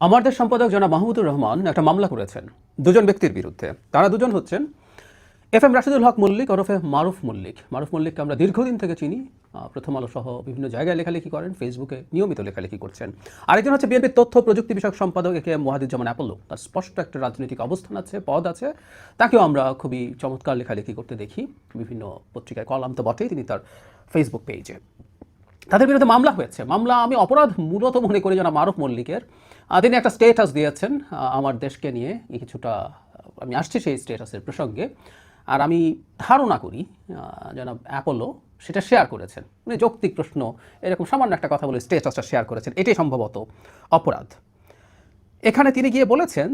আমাদের সম্পাদক জনাব মাহমুদুর রহমান একটা মামলা করেছেন দুজন ব্যক্তির বিরুদ্ধে। তারা দুজন হচ্ছেন এফ এম রাশিদুল হক মল্লিক ওরফে মারুফ মল্লিক। মারুফ মল্লিককে আমরা দীর্ঘদিন থেকে চিনি প্রথম আলো সহ বিভিন্ন জায়গায় লেখালেখি করেন, ফেসবুকে নিয়মিত লেখালেখি করছেন। আরেকজন হচ্ছে বিএনপির তথ্য প্রযুক্তি বিষয়ক সম্পাদক একে এম ওয়াহিদুজ্জামান অ্যাপোলো। তার স্পষ্ট একটা রাজনৈতিক অবস্থান আছে, পদ আছে। তাকেও আমরা খুবই চমৎকার লেখালেখি করতে দেখি। বিভিন্ন পত্রিকায় কলাম তো বটেই তিনি তার ফেসবুক পেজে। তাদের বিরুদ্ধে মামলা হয়েছে। মামলা আমি অপরাধ মূলত মনে করি যেন মারুফ মল্লিকের। তিনি একটা স্টেটাস দিয়েছেন আমার দেশকে নিয়ে কিছুটা, আমি আসছি সেই স্টেটাসের প্রসঙ্গে। আর আমি ধারণা করি যেন অ্যাপোলো সেটা শেয়ার করেছেন। মানে যৌক্তিক প্রশ্ন, এরকম সামান্য একটা কথা বলে স্টেটাসটা শেয়ার করেছেন। এটাই সম্ভবত অপরাধ। এখানে তিনি গিয়ে বলেছেন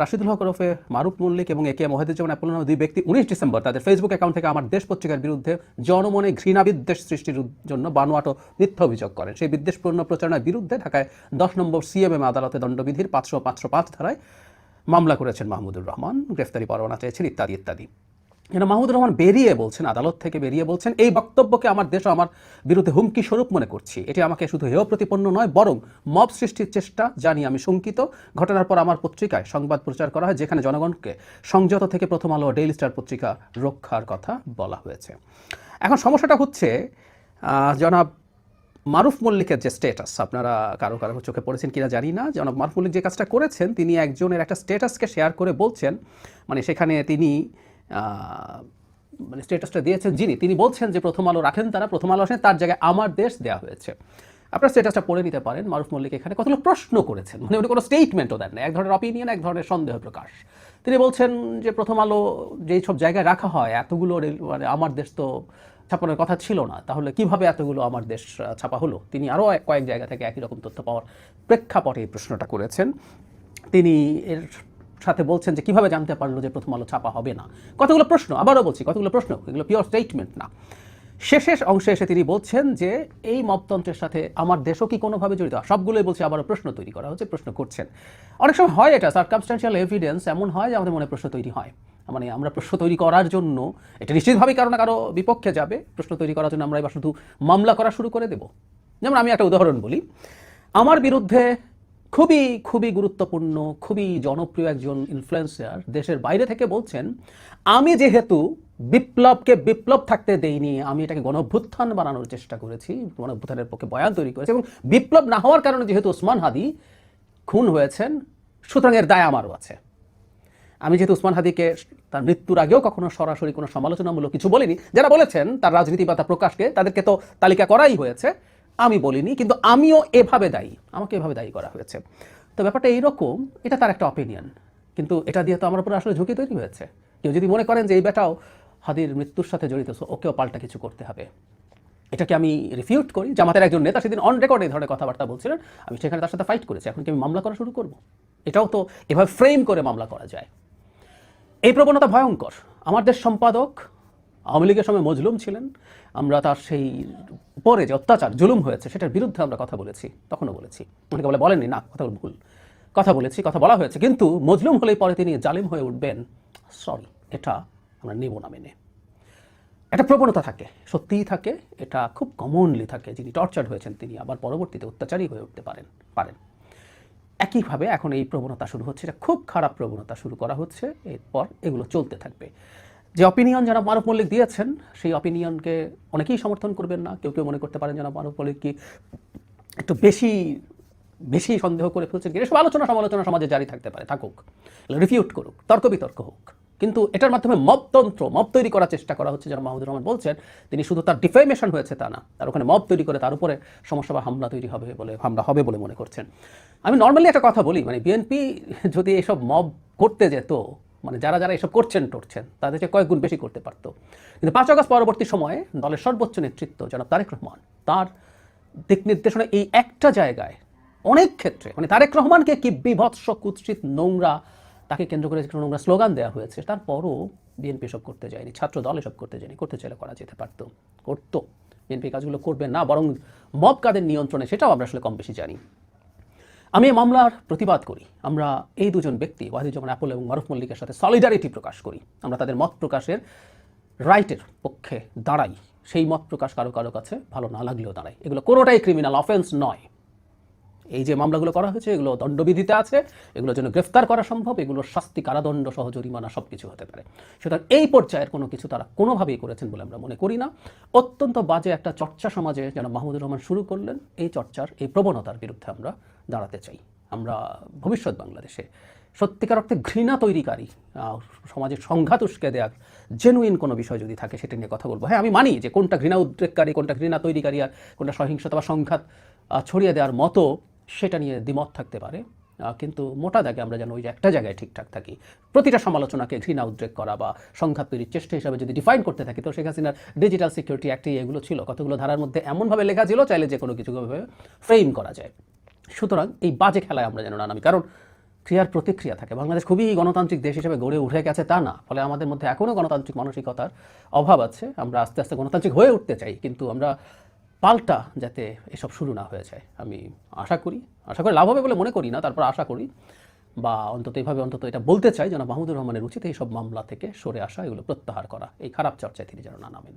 রাশিদুল হক ওরফে মারুফ মল্লিক এবং একে মহিদুজ্জামান অ্যাপোলো নামে দুই ব্যক্তি উনিশ ডিসেম্বর তাদের ফেসবুক অ্যাকাউন্ট থেকে আমার দেশ পত্রিকার বিরুদ্ধে জনমনে ঘৃণা বিদ্বেষ সৃষ্টির জন্য বানোয়াটো মিথ্যা অভিযোগ করেন। সেই বিদ্বেষপূর্ণ প্রচারণার বিরুদ্ধে ঢাকায় দশ নম্বর সিএমএম আদালতে দণ্ডবিধির পাঁচশো পাঁচশো পাঁচ ধারায় মামলা করেছেন মাহমুদুর রহমান। গ্রেফতারি পরোয়ানা চেয়েছেন ইত্যাদি ইত্যাদি। যেন মাহমুদুর রহমান বেরিয়ে বলছেন, আদালত থেকে বেরিয়ে বলছেন, এই বক্তব্যকে আমার দেশ আমার বিরুদ্ধে হুমকি স্বরূপ মনে করছি। এটি আমাকে শুধু হেয় প্রতিপন্ন নয়, বরং মব সৃষ্টির চেষ্টা জানি আমি শঙ্কিত। ঘটনার পর আমার পত্রিকায় সংবাদ প্রচার করা হয়, যেখানে জনগণকে সংযত থেকে প্রথম আলো ডেইলি স্টার পত্রিকা রক্ষার কথা বলা হয়েছে। এখন সমস্যাটা হচ্ছে জনাব মারুফ মল্লিকের যে স্টেটাস আপনারা কারও কারও চোখে পড়েছেন কিনা জানি না। জনাব মারুফ মল্লিক যে কাজটা করেছেন, তিনি একজনের একটা স্টেটাসকে শেয়ার করে বলছেন মানে সেখানে তিনি মানে স্টেটাসটা দিয়েছেন যিনি। তিনি বলছেন যে প্রথম আলো রাখেন তারা, প্রথম আলো আসেন, তার জায়গায় আমার দেশ দেওয়া হয়েছে। আপনার স্টেটাসটা পড়ে নিতে পারেন, মারুফ মল্লিক এখানে কতগুলো প্রশ্ন করেছেন মানে উনি কোনো স্টেটমেন্টও দেন না এক ধরনের অপিনিয়ন এক ধরনের সন্দেহ প্রকাশ। তিনি বলছেন যে প্রথম আলো যেই সব জায়গায় রাখা হয়, এতগুলো মানে আমার দেশ তো ছাপানোর কথা ছিল না, তাহলে কীভাবে এতগুলো আমার দেশ ছাপা হলো? তিনি আরও কয়েক জায়গা থেকে একই রকম তথ্য পাওয়ার প্রেক্ষাপটে এই প্রশ্নটা করেছেন। তিনি এর সাথে বলছেন যে কীভাবে জানতে পারল যে প্রথম আলো ছাপা হবে না। কতগুলো প্রশ্ন? আবারও বলছি, কতগুলো প্রশ্ন? এগুলো পিওর স্টেটমেন্ট না। শেষের অংশে এসে তিনি বলছেন যে, এই মপতন্ত্রের সাথে আমার দেশও কি কোনোভাবে জড়িত? সবগুলোই বলছে, আবারও প্রশ্ন তৈরি করা হচ্ছে, প্রশ্ন করছেন। অনেক সময় হয় এটা সার্কামস্টান্সিয়াল এভিডেন্স এমন হয় যে আমাদের মনে প্রশ্ন তৈরি হয়। মানে আমরা প্রশ্ন তৈরি করার জন্য, এটা নিশ্চিতভাবেই কারও না কারও বিপক্ষে যাবে। প্রশ্ন তৈরি করার জন্য আমরা এবার শুধু মামলা করা শুরু করে দেব। যেমন আমি একটা উদাহরণ বলি। আমার বিরুদ্ধে খুবই খুবই গুরুত্বপূর্ণ, খুবই জনপ্রিয় একজন ইনফ্লুয়েন্সার দেশের বাইরে থেকে বলছেন, আমি যেহেতু বিপ্লবকে বিপ্লব থাকতে দেইনি, আমি এটাকে গণভ্যুত্থান বানানোর চেষ্টা করেছি, গণভ্যুত্থানের পক্ষে বয়ান তৈরি করেছি এবং বিপ্লব না হওয়ার কারণে যেহেতু ওসমান হাদি খুন হয়েছেন, সুতরাং এর দায় আমারও আছে। আমি যেহেতু উসমান হাদিকে তার মৃত্যুর আগেও কখনো সরাসরি কোনো সমালোচনামূলক কিছু বলিনি, যারা বলেছেন তার রাজনীতি বা তার প্রকাশকে তাদেরকে তো তালিকা করাই হয়েছে আমি বলিনি, কিন্তু আমিও এভাবে দায়ী। আমাকে এভাবে দায়ী করা হয়েছে। তো ব্যাপারটা এইরকম, এটা তার একটা অপিনিয়ন কিন্তু এটা দিয়ে তো আমার উপর আসলে ঝুঁকি তৈরি হয়েছে। কেউ যদি মনে করেন যে এই বেটাও হাদির মৃত্যুর সাথে জড়িত ওকেও পাল্টা কিছু করতে হবে। এটাকে আমি রিফিউট করি। জামাতের একজন নেতা সেদিন অন রেকর্ড এই ধরনের কথাবার্তা বলছিলেন। আমি সেখানে তার সাথে ফাইট করেছি। এখন কি আমি মামলা করা শুরু করব? এটাও তো এভাবে ফ্রেম করে মামলা করা যায়। এই প্রবণতা ভয়ঙ্কর। আমার দেশ সম্পাদক আওয়ামী লীগের সময় মজলুম ছিলেন। আমরা তার সেই পরে যে অত্যাচার, জুলুম হয়েছে, সেটার বিরুদ্ধে আমরা কথা বলেছি, তখনও বলেছি। অনেকে বলে, বলেননি, না কথাগুলো ভুল। কথা বলেছি, কথা বলা হয়েছে। কিন্তু মজলুম হলেই পরে তিনি জালিম হয়ে উঠবেন। সরি এটা আমরা নেব না মেনে। একটা প্রবণতা থাকে, সত্যিই থাকে, এটা খুব কমনলি থাকে। যিনি টর্চার হয়েছেন, তিনি আবার পরবর্তীতে অত্যাচারী হয়ে উঠতে পারেন পারেন। একইভাবে এখন এই প্রবণতা শুরু হচ্ছে, এটা খুব খারাপ প্রবণতা শুরু করা হচ্ছে, এরপর এগুলো চলতে থাকবে। যে অপিনিয়ন যারা মানব মল্লিক দিয়েছেন, সেই অপিনিয়নকে অনেকেই সমর্থন করবেন না। কেউ কেউ মনে করতে পারেন যেন মানব মল্লিক কি একটু বেশি বেশি সন্দেহ করে ফেলছেন এসব আলোচনা সমালোচনা সমাজে জারি থাকতে পারে। থাকুক রিফিউট করুক, তর্ক বিতর্ক হোক। কিন্তু এটার মাধ্যমে মবতন্ত্র মব তৈরি করার চেষ্টা করা হচ্ছে যেন মাহমুদুর রহমান বলছেন, তিনি শুধু তার ডিফেমেশন হয়েছে তা না, তার ওখানে মব তৈরি করে, তার উপরে সমস্যা বা হামলা তৈরি হবে বলে, হামলা হবে বলে মনে করছেন। আমি নর্মালি একটা কথা বলি মানে বিএনপি যদি এসব মব করতে যেত মানে যারা যারা এসব করছেন, টরছেন তাদেরকে কয়েক গুণ বেশি করতে পারতো। কিন্তু পাঁচ আগস্ট পরবর্তী সময়ে দলের সর্বোচ্চ নেতৃত্ব জনাব তারেক রহমান, তার দিক নির্দেশনা এই একটা জায়গায় অনেক ক্ষেত্রে মানে তারেক রহমানকে কি বিভৎস কুৎসিত নোংরা, তাকে কেন্দ্র করে নোংরা স্লোগান দেওয়া হয়েছে, তারপরও বিএনপি এসব করতে যায়নি, ছাত্র দল এসব করতে যায়নি, করতে চাইলে করা যেতে পারতো, করতো। বিএনপি কাজগুলো করবে না, বরং মব কাদের নিয়ন্ত্রণে সেটাও আমরা আসলে কম বেশি জানি। আমি এই মামলার প্রতিবাদ করি। আমরা এই দুজন ব্যক্তি, ওয়াহিদুজ্জামান অ্যাপল এবং মারুফ মল্লিকের সাথে সলিডারিটি প্রকাশ করি। আমরা তাদের মত প্রকাশের রাইটের পক্ষে দাঁড়াই। সেই মত প্রকাশ কারও কারও কাছে ভালো না লাগলেও দাঁড়াই। এগুলো কোনোটাই ক্রিমিনাল অফেন্স নয়। এই যে মামলাগুলো করা হয়েছে, এগুলো দণ্ডবিধিতে আছে, এগুলোর জন্য গ্রেফতার করা সম্ভব, এগুলোর শাস্তি, কারাদণ্ড সহ জরিমানা সব কিছু হতে পারে। সুতরাং এই পর্যায়ের কোনো কিছু তারা কোনোভাবেই করেছেন বলে আমরা মনে করি না। অত্যন্ত বাজে একটা চর্চা সমাজে যেন মাহমুদুর রহমান শুরু করলেন, এই চর্চার, এই প্রবণতার বিরুদ্ধে আমরা দাঁড়াতে চাই। আমরা ভবিষ্যৎ বাংলাদেশে সত্যিকার অর্থে ঘৃণা তৈরিকারী সমাজের সংঘাত উস্কে দেওয়ার জেনুইন কোনো বিষয় যদি থাকে, সেটা নিয়ে কথা বলব। হ্যাঁ আমি মানি যে কোনটা ঘৃণা উদ্রেককারী, কোনটা ঘৃণা তৈরিকারী, আর কোনটা সহিংসতা বা সংঘাত ছড়িয়ে দেওয়ার মতো সেটা নিয়ে দ্বিমত থাকতে পারে। কিন্তু মোটা দাগে আমরা যেন ওই একটা জায়গায় ঠিকঠাক থাকি। প্রতিটা সমালোচনাকে ঘৃণা উদ্রেক করা বা সংঘাত তৈরির চেষ্টা হিসাবে যদি ডিফাইন করতে থাকি, তো শেখ হাসিনার ডিজিটাল সিকিউরিটি অ্যাক্টে এগুলো ছিল। কতগুলো ধারার মধ্যে এমনভাবে লেখা ছিল, চাইলে যে কোনো কিছু ফ্রেম করা যায়। সুতরাং এই বাজে খেলায় আমরা যেন না নামি। কারণ ক্রিয়ার প্রতিক্রিয়া থাকে। বাংলাদেশ খুবই গণতান্ত্রিক দেশ হিসেবে গড়ে উঠে গেছে তা না। ফলে আমাদের মধ্যে এখনও গণতান্ত্রিক মানসিকতার অভাব আছে। আমরা আস্তে আস্তে গণতান্ত্রিক হয়ে উঠতে চাই। কিন্তু আমরা পাল্টা যাতে এসব শুরু না হয়ে যায়। আমি আশা করি আশা করি লাভ হবে বলে মনে করি না, তারপর আশা করি বা অন্তত এইভাবে অন্তত এটা বলতে চাই যেন মাহমুদুর রহমানের উচিত এই সব মামলা থেকে সরে আসা, এগুলো প্রত্যাহার করা। এই খারাপ চর্চায় তিনি যেন না নামেন।